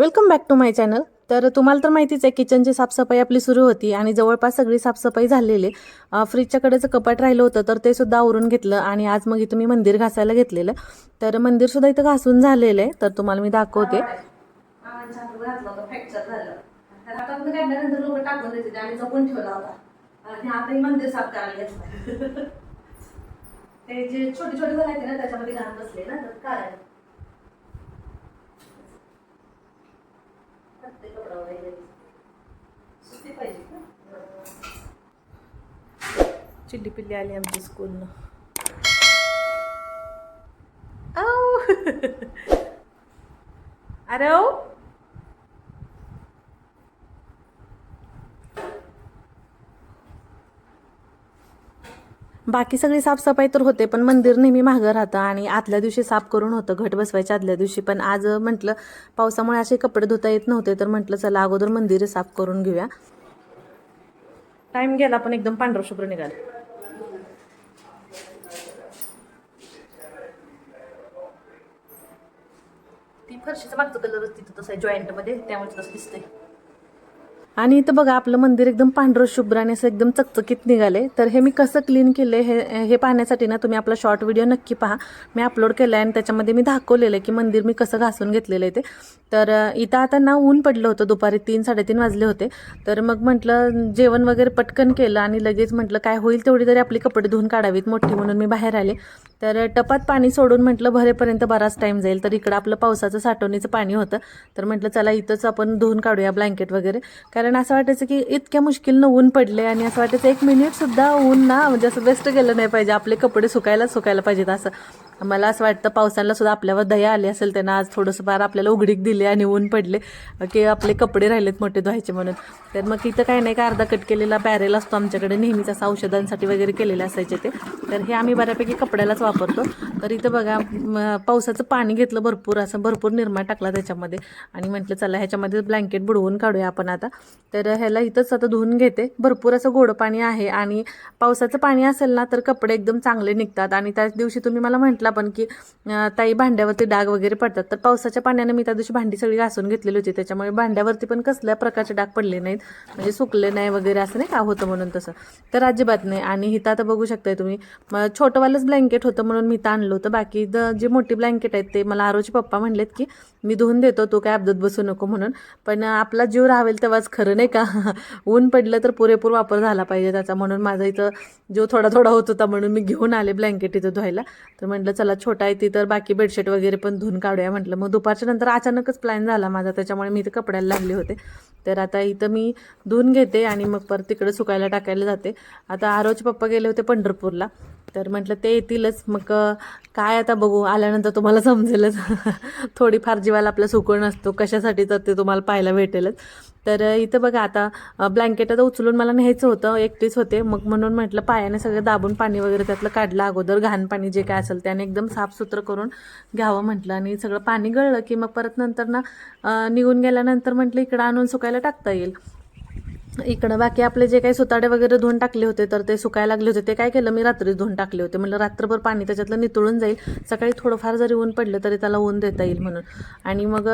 Welcome back to my channel तर तुम्हाला तर माहितीच आहे किचनची साफसफाई आपली सुरू होती आणि जवळपास सगळी साफसफाई झालेली. आहे. कपाट राहिलं होतं तर ते सुद्धा आवरून घेतलं आणि आज मग इथं मी मंदिर घासायला घेतलेलं. तर मंदिर सुद्धा इथं घासून झालेलं आहे. तर तुम्हाला मी दाखवते. ते जे छोटे छोटे बनायचे ना त्याच्यामध्ये घाण बसले ना तर कारण. प्रत्येक कपडा वगैरे सुट्टी पाहिजे ना चिल्ली पिल्ली आली आमची स्कूलनं अरे बाकी सगळी साफसफाई तर होते पण मंदिर नेहमी मागं राहतं आणि आदल्या दिवशी साफ करून होतं घट बसवायच्या आदल्या दिवशी. पण आज म्हटलं पावसामुळे असे कपडे धुता येत नव्हते तर म्हटलं चला अगोदर मंदिर साफ करून घेऊया. टाइम गेला पण एकदम पांढरं शुभ्र निघालं. ती फरशीचा मागचा कलरच तिथं तसं आहे जॉईंटमध्ये त्यामुळे तसं दिसतंय. आणि इथं बघा आपलं मंदिर एकदम पांढरं शुभ्र आणि असं एकदम चकचकीत निघाले तर हे मी कसं क्लीन केलं हे हे पाहण्यासाठी ना तुम्ही आपला शॉर्ट व्हिडिओ नक्की पहा. मी अपलोड केला आहे आणि त्याच्यामध्ये मी दाखवलेलं आहे की मंदिर मी कसं घासून घेतलेलं आहे ते. तर इथं आता ना ऊन पडलं होतं दुपारी तीन साडेतीन वाजले होते. तर मग म्हटलं जेवण वगैरे पटकन केलं आणि लगेच म्हटलं काय होईल तेवढी तरी आपली कपडे धुवून काढावीत मोठी म्हणून मी बाहेर आले. तर टपात पाणी सोडून म्हटलं भरेपर्यंत बराच टाईम जाईल. तर इकडं आपलं पावसाचं साठवणीचं पाणी होतं. तर म्हटलं चला इथंच आपण धुवून काढूया ब्लँकेट वगैरे. कारण असं वाटायचं की इतक्या मुश्किलनं ऊन पडले आणि असं वाटायचं एक मिनिटसुद्धा ऊन ना म्हणजे असं वेस्ट गेलं नाही पाहिजे. आपले कपडे सुकायला सुकायला पाहिजेत असं. मला असं वाटतं पावसाला सुद्धा आपल्यावर दया आली असेल त्यांना आज थोडंसं फार आपल्याला उघडीक दिली आणि ऊन पडले की आपले कपडे राहिलेत मोठे धुवायचे म्हणून. तर मग इथं काही नाही का अर्धा कट केलेला बॅरेल असतो आमच्याकडे नेहमीच असं औषधांसाठी वगैरे केलेले असायचे ते. तर हे आम्ही बऱ्यापैकी कपड्यालाच वापरतो. तर इथं बघा पावसाचं पाणी घेतलं भरपूर असं भरपूर निर्मा टाकला त्याच्यामध्ये. आणि म्हटलं चला ह्याच्यामध्ये ब्लँकेट बुडवून काढूया आपण आता. तर ह्याला इथंच आता धुवून घेते. भरपूर असं गोड पाणी आहे आणि पावसाचं पाणी असेल ना तर कपडे एकदम चांगले निघतात. आणि त्याच दिवशी तुम्ही मला म्हटलं पण की ताई भांड्यावरती डाग वगैरे पडतात. तर पावसाच्या पाण्याने मी त्या दिवशी भांडी सगळी घासून घेतलेली होती. त्याच्यामुळे भांड्यावरती पण कसल्या प्रकारचे डाग पडले नाहीत. म्हणजे सुकले नाही वगैरे असं नाही का होतं म्हणून तसं. तर अजिबात नाही. आणि इथं आता बघू शकताय तुम्ही छोटंवालंच ब्लँकेट होतं म्हणून मी तर आणलं होतं. बाकी द जे मोठी ब्लँकेट आहेत ते मला आरोचे पप्पा म्हणलेत की मी धुवून देतो तो काय अब्दत बसू नको म्हणून. पण आपला जीव राहावेल तेव्हाच खरं नाही का? ऊन पडलं तर पुरेपूर वापर झाला पाहिजे त्याचा. म्हणून माझा इथं जीव थोडा थोडा होत होता म्हणून मी घेऊन आले ब्लँकेट इथं धुवायला. तर म्हटलं चला छोटा आहे ती तर बाकी बेडशीट वगैरे पण धुवून काढूया म्हटलं. मग दुपारच्या नंतर अचानकच प्लॅन झाला माझा त्याच्यामुळे मी इथं कपड्याला लागले होते. तर आता इथं मी धुवून घेते आणि मग परत तिकडे सुकायला टाकायला जाते. आता आरोचे पप्पा गेले होते पंढरपूरला. तर म्हटलं ते येतीलच. मग काय आता बघू? आल्यानंतर तुम्हाला समजेलच. थोडीफार जीवाला आपला सुकून असतो. कशासाठी तर ते तुम्हाला पाहायला भेटेलच. तर इथं बघा आता ब्लँकेट आता उचलून मला न्यायचं होतं. एकटीच होते. मग म्हणून म्हटलं पायाने सगळं दाबून पाणी वगैरे त्यातलं काढलं. अगोदर घाण पाणी जे काय असेल त्याने एकदम साफसुथरं करून घ्यावं म्हटलं. आणि सगळं पाणी गळलं की मग परत नंतर ना निघून गेल्यानंतर म्हटलं इकडं आणून सुकायला टाकता येईल. इकडं बाकी आपले जे काही सुताडे वगैरे धुवून टाकले होते तर ते सुकायला लागले होते. ते काय केलं? मी रात्रीच धुवून टाकले होते. म्हणलं रात्रभर पाणी त्याच्यातलं नितळून जाईल. सकाळी थोडंफार जरी ऊन पडलं तरी त्याला ऊन देता येईल म्हणून. आणि मग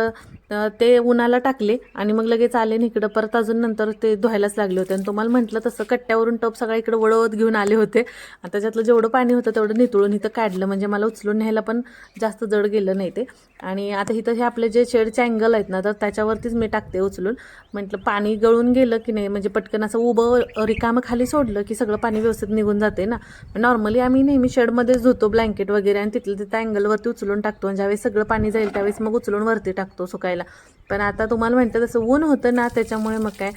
ते उन्हाला टाकले आणि मग लगेच आले आणि इकडं परत अजून नंतर ते धुवायलाच लागले होते. आणि तुम्हाला म्हटलं तसं कट्ट्यावरून टप सगळा इकडं वळवत घेऊन आले होते. आणि त्याच्यातलं जेवढं पाणी होतं तेवढं नितळून इथं काढलं. म्हणजे मला उचलून न्यायला पण जास्त जड गेलं नाही ते. आणि आता इथं हे आपले जे शेडचे अँगल आहेत ना तर त्याच्यावरतीच मी टाकते उचलून. म्हटलं पाणी गळून गेलं की नाही म्हणजे पटकन असं उभं रिकामं खाली सोडलं की सगळं पाणी व्यवस्थित निघून जाते ना. नॉर्मली आम्ही नेहमी शेडमध्येच धुतो ब्लँकेट वगैरे आणि तिथलं तिथं अँगलवरती उचलून टाकतो. आणि ज्यावेळेस सगळं पाणी जाईल त्यावेळेस मग उचलून वरती टाकतो सुकायला. पण आता तुम्हाला म्हणतं तसं ऊन होतं ना त्याच्यामुळे मग काय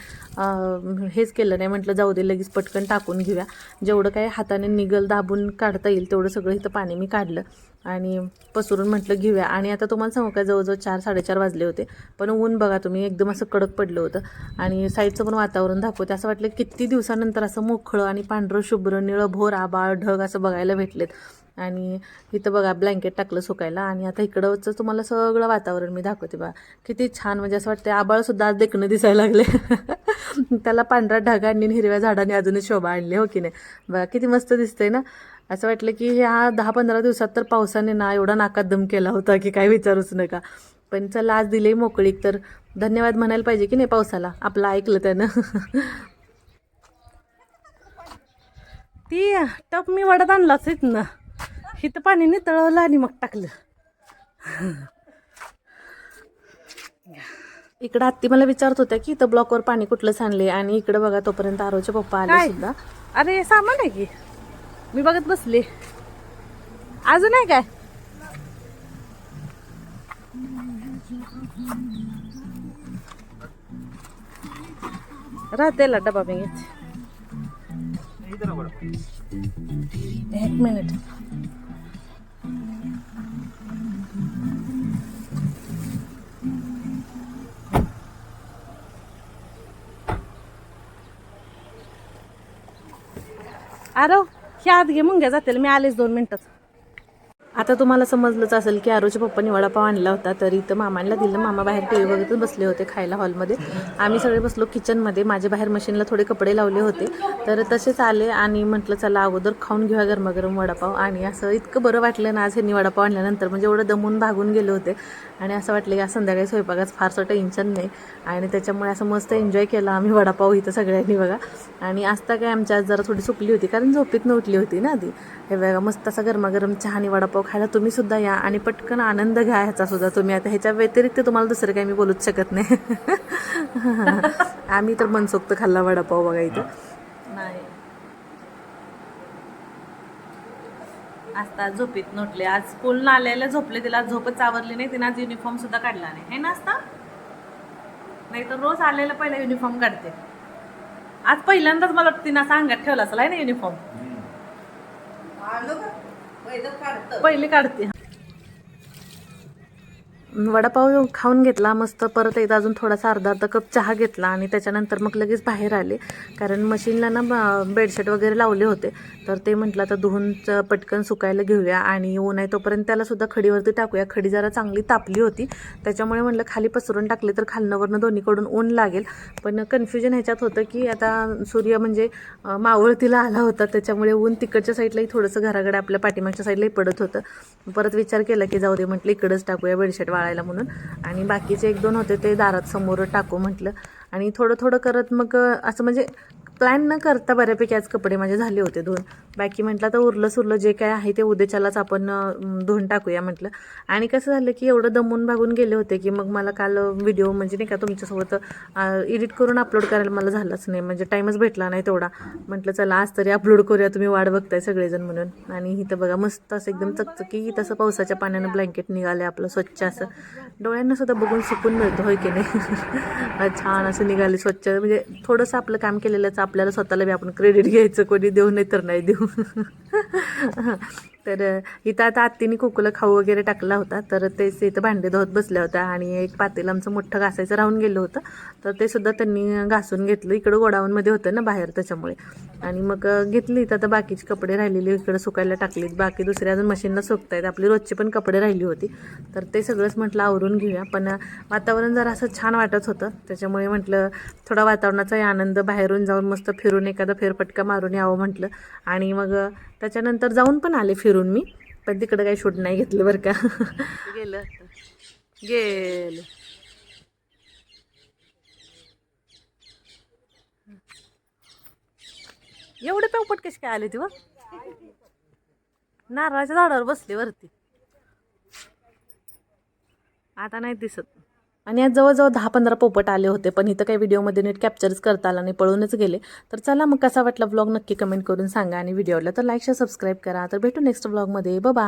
हेच केलं नाही. म्हटलं जाऊ दे लगेच पटकन टाकून घेऊया. जेवढं काय हाताने निगल दाबून काढता येईल तेवढं सगळं इथं पाणी मी काढलं. आणि पसरून म्हटलं घेऊया. आणि आता तुम्हाला सांगू काय जवळजवळ चार साडेचार वाजले होते. पण ऊन बघा तुम्ही एकदम असं कडक पडलं होतं. आणि साईडचं पण वातावरण दाखवते. असं वाटलं किती दिवसानंतर असं मोकळं आणि पांढरं शुभ्र निळं भोर आबाळ ढग असं बघायला भेटलेत. आणि इथं बघा ब्लँकेट टाकलं सुकायला. आणि आता इकडंच तुम्हाला सगळं वातावरण मी दाखवते बघा. किती छान म्हणजे असं वाटतं आबाळसुद्धा आज देखणं दिसायला लागले. त्याला पांढरा ढगांनी आणि हिरव्या झाडांनी अजूनही शोभा आणली हो की नाही? बघा किती मस्त दिसतंय ना? असं वाटलं की ह्या दहा पंधरा दिवसात तर पावसाने ना एवढा नाकात दम केला होता की काय विचारूच नका. पण चला आज दिले मोकळीक तर धन्यवाद म्हणायला पाहिजे की नाही पावसाला? आपलं ऐकलं त्यानं. ती टप मी वडत आणलाच इथनं इथं पाणी नितळवलं आणि मग टाकलं. इकडं आत्ती मला विचारत होत्या की इथं ब्लॉकवर पाणी कुठलं सांडले आणि इकडं बघा तोपर्यंत आरोचे पप्पा आले सुद्धा. अरे सामान आहे की? मी बघत बसले. अजून आहे काय? राहते डबा मी एक मिनिट. आरो ह्या आत घे मुंग्या जातील. मी आलेच दोन मिनिटात आता तुम्हाला समजलंच असेल की आरोच्या पप्पांनी वडापाव आणला होता तर इथं मामांना दिलं. मामा बाहेर टी व्ही बघतच बसले होते खायला हॉलमध्ये. आम्ही सगळे बसलो किचनमध्ये. माझ्या बाहेर मशीनला थोडे कपडे लावले होते. तर तसेच आले आणि म्हटलं चला अगोदर खाऊन घेऊया गरमागरम वडापाव. आणि असं इतकं बरं वाटलं ना आज ह्यांनी वडापाव आणल्यानंतर. म्हणजे एवढं दमून भागून गेले होते. आणि असं वाटलं की आज संध्याकाळी स्वयंपाकाचं फारसं टेन्शन नाही. आणि त्याच्यामुळे असं मस्त एन्जॉय केला आम्ही वडापाव इथं सगळ्यांनी बघा. आणि आजता काय आमच्या आज जरा थोडी सुकली होती कारण झोपीत उठली होती ना आधी. हे बघा मस्त असा गरमागरम चहा आणि वडापाव खायला तुम्ही सुद्धा या आणि पटकन आनंद घ्या ह्याचा सुद्धा तुम्ही. आता ह्याच्या व्यतिरिक्त तुम्हाला दुसरं काही मी बोलूच शकत नाही. आम्ही तर मनसोक्त खाल्ला वडापाव बघा इथं. नाही. आता झोपेत नोटले. आज स्कूल आलेले झोपले तिला झोपच आवरली नाही तिने आज युनिफॉर्म सुद्धा काढला नाही. हे नसता नाही तर रोज आलेला पहिला युनिफॉर्म काढते. आज पहिल्यांदाच मला वाटतं तिनं असं अंगात ठेवला असेल आहे ना युनिफॉर्म पहिले काढते. वडापाव खाऊन घेतला मस्त परत एकदा अजून थोडासा अर्धा अर्धा कप चहा घेतला आणि त्याच्यानंतर मग लगेच बाहेर आले. कारण मशीनला ना बेडशीट वगैरे लावले होते. तर ते म्हटलं आता धुवून पटकन सुकायला घेऊया आणि ऊन आहे तोपर्यंत त्यालासुद्धा खडीवरती टाकूया. खडी जरा चांगली तापली होती. त्याच्यामुळे म्हटलं खाली पसरून टाकले तर खालनंवरनं दोन्हीकडून ऊन लागेल. पण कन्फ्युजन ह्याच्यात होतं की आता सूर्य म्हणजे मावळतीला आला होता. त्याच्यामुळे ऊन तिकडच्या साईडलाही थोडंसं घराकडे आपल्या पाठीमागच्या साईडलाही पडत होतं. परत विचार केला की जाऊ दे म्हटलं इकडंच टाकूया बेडशीट वाळायला म्हणून. आणि बाकीचे एक दोन होते ते दारात समोर टाकू म्हटलं. आणि थोडं थोडं करत मग असं म्हणजे प्लॅन न करता बऱ्यापैकी आज कपडे माझे झाले होते धुवून. बाकी म्हटलं तर उरलं सुरलं जे काय आहे ते उद्याच्यालाच आपण धुवून टाकूया म्हटलं. आणि कसं झालं की एवढं दमून भागून गेले होते की मग मला काल व्हिडिओ म्हणजे नाही का तुमच्यासोबत एडिट करून अपलोड करायला मला झालंच नाही. म्हणजे टाईमच भेटला नाही तेवढा. म्हटलं चला आज तरी अपलोड करूया तुम्ही वाट बघताय सगळेजण म्हणून. आणि इथं बघा मस्त असं एकदम चकचकी तसं पावसाच्या पाण्यानं ब्लँकेट निघाले आपलं स्वच्छ असं. डोळ्यांना सुद्धा बघून सुकून मिळतं होय की नाही? छान असं निघाले स्वच्छ. म्हणजे थोडंसं आपलं काम केलेलंच आपल्याला स्वतःला बी आपण क्रेडिट घ्यायचं. कोणी देऊ नाही तर नाही देऊ. 呵呵呵呵呵。तर इथं आता आत्तीने कोकोला खाऊ वगैरे टाकला होता. तर तेच इथं भांडे धुवत बसल्या होत्या आणि एक पातेल आमचं मोठं घासायचं राहून गेलं होतं. तर ते सुद्धा त्यांनी घासून घेतलं. इकडं गोडाऊनमध्ये होतं ना बाहेर त्याच्यामुळे. आणि मग घेतली. इथं आता बाकीची कपडे राहिलेली इकडं सुकायला टाकलीत. बाकी दुसऱ्या अजून मशीनला सुकतायत. आपली रोजची पण कपडे राहिली होती. तर ते सगळंच म्हटलं आवरून घेऊया. पण वातावरण जरा असं छान वाटत होतं. त्याच्यामुळे म्हटलं थोडा वातावरणाचाही आनंद बाहेरून जाऊन मस्त फिरून एखादा फेरफटका मारून यावं म्हटलं. आणि मग त्याच्यानंतर जाऊन पण आले फिरून. फिरून मी पण तिकडं काही शूट नाही घेतलं बरं का. गेलं गेलं. एवढे पेवपट कशी काय आले ती व नारळाच्या झाडावर बसले वरती. आता नाही दिसत. आणि आज जवळजवळ दहा पंधरा पोपट आले होते पण इथं काही व्हिडिओमध्ये नीट कॅप्चरच करता आला नाही पळूनच गेले. तर चला मग कसा वाटला ब्लॉग नक्की कमेंट करून सांगा आणि व्हिडिओला तर लाईक शेअर सबस्क्राईब करा. तर भेटू नेक्स्ट ब्लॉगमध्ये बाबा